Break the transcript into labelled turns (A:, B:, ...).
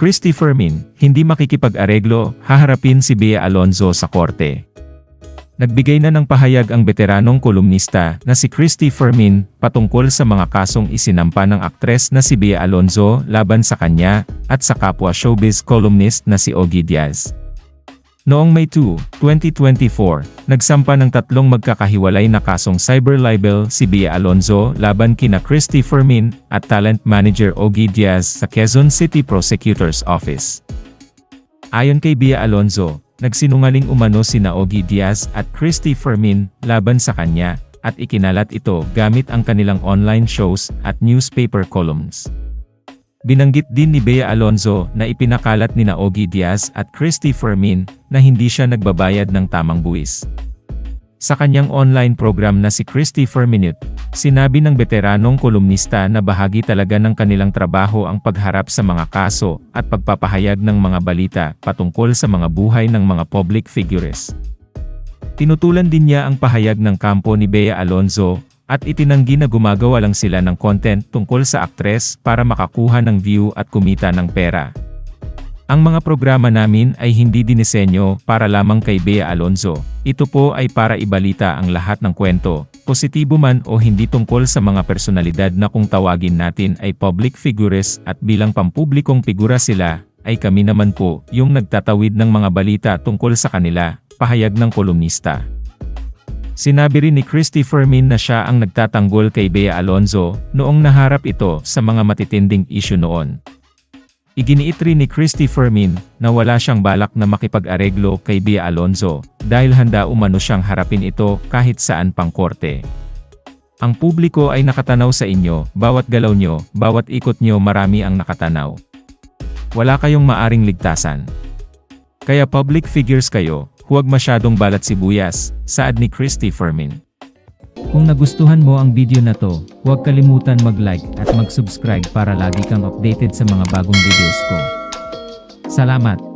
A: Christy Fermin, hindi makikipag-areglo, haharapin si Bea Alonzo sa korte. Nagbigay na ng pahayag ang veteranong kolumnista na si Christy Fermin patungkol sa mga kasong isinampa ng aktres na si Bea Alonzo laban sa kanya at sa kapwa showbiz columnist na si Ogie Diaz. Noong May 2, 2024, nagsampa ng tatlong magkakahiwalay na kasong cyber libel si Bea Alonzo laban kina Christy Fermin at talent manager Ogie Diaz sa Quezon City Prosecutor's Office. Ayon kay Bea Alonzo, nagsinungaling umano sina Ogie Diaz at Christy Fermin laban sa kanya at ikinalat ito gamit ang kanilang online shows at newspaper columns. Binanggit din ni Bea Alonzo na ipinakalat ni Ogie Diaz at Christy Fermin na hindi siya nagbabayad ng tamang buwis. Sa kanyang online program na si Christy Ferminute, sinabi ng veteranong kolumnista na bahagi talaga ng kanilang trabaho ang pagharap sa mga kaso at pagpapahayag ng mga balita patungkol sa mga buhay ng mga public figures. Tinutulan din niya ang pahayag ng kampo ni Bea Alonzo at itinanggi na gumagawa lang sila ng content tungkol sa aktres para makakuha ng view at kumita ng pera. Ang mga programa namin ay hindi dinisenyo para lamang kay Bea Alonzo. Ito po ay para ibalita ang lahat ng kwento, positibo man o hindi tungkol sa mga personalidad na kung tawagin natin ay public figures at bilang pampublikong figura sila, ay kami naman po yung nagtatawid ng mga balita tungkol sa kanila, pahayag ng kolumnista. Sinabi rin ni Christy Fermin na siya ang nagtatanggol kay Bea Alonzo noong naharap ito sa mga matitinding issue noon. Iginiit rin ni Christy Fermin na wala siyang balak na makipag-areglo kay Bea Alonzo dahil handa umano siyang harapin ito kahit saan pang korte. Ang publiko ay nakatanaw sa inyo, bawat galaw nyo, bawat ikot nyo marami ang nakatanaw. Wala kayong maaring ligtasan. Kaya public figures kayo, huwag masyadong balat sibuyas, saad ni Christy Fermin.
B: Kung nagustuhan mo ang video na to, huwag kalimutan mag-like at mag-subscribe para lagi kang updated sa mga bagong videos ko. Salamat!